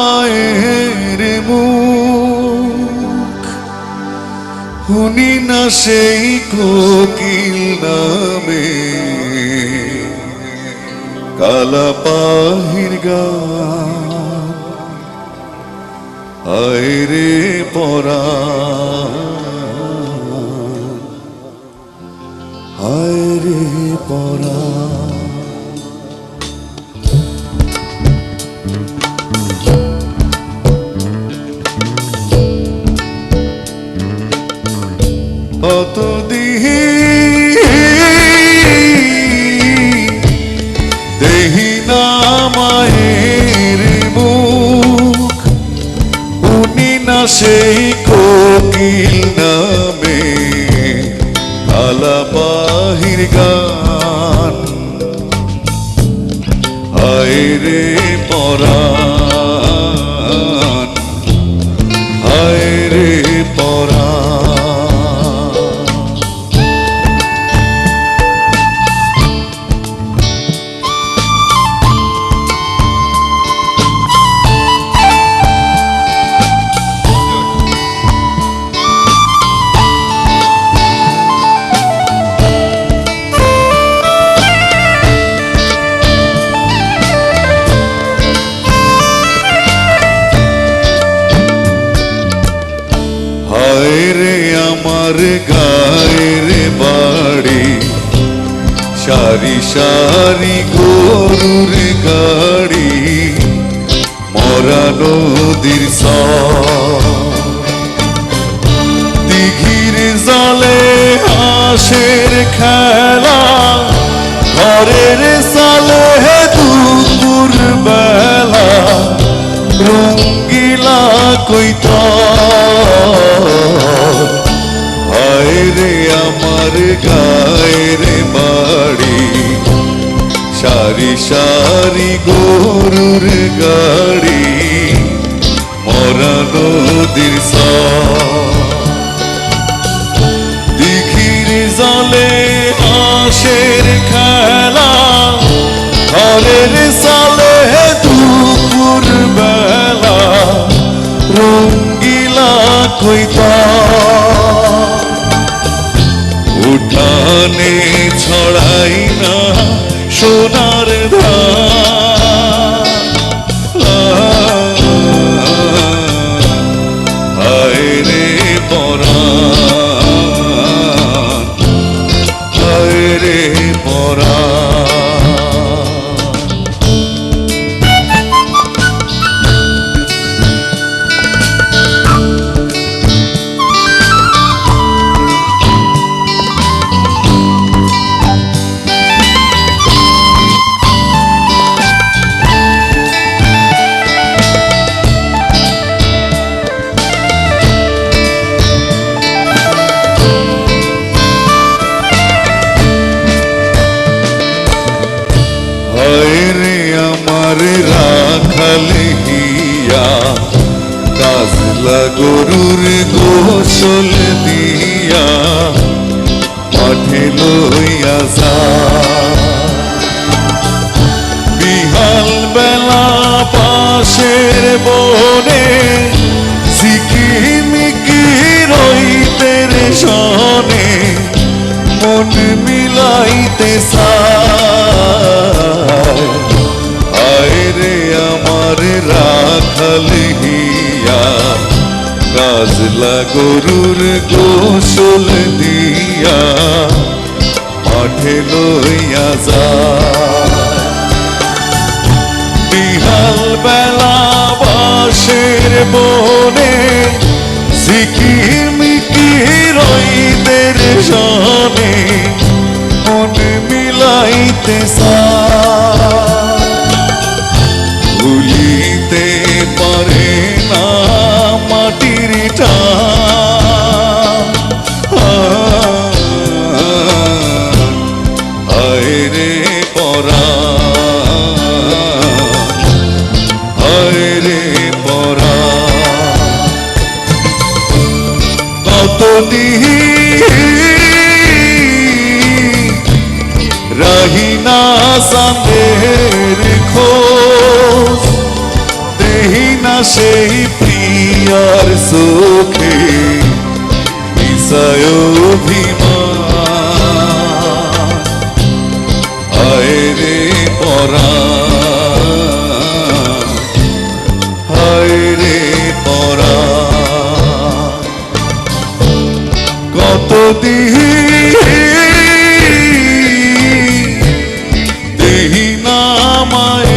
মায়ের মুখ। শুনি না সেই কোকিল নামে। কালা পাহির গান। আয় রে পরা। আয় রে পরা। অত দিহি না সেই কোকিল নামে আলা বাহির গান। হায় রে আমার গায়ের বাড়ি সারি সারি আমার গায়ের বাড়ি। সারি সারি গরুর গাড়ি। মরা নদীর দিঘির উঠানে ছড়াই না সোনার ধান। আমার রাখালে হিয়া কাজলা গরুর গোসল দিয়া, মাঠে লইয়া যা। বিহাল বেলা পাশের বনে সিকিমিকি রইতের সনে, মন মিলাইতে গরুর গোসল দিয়া মাঠে লইয়া যায় বিহাল বেলা বাসের বনে সিকিমিকি রইদের সনে মন মিলাইতে চায়। রাহিনা খোঁজ দেহি না সেই প্রিয়ার সুখে বিষয় অভিমান। না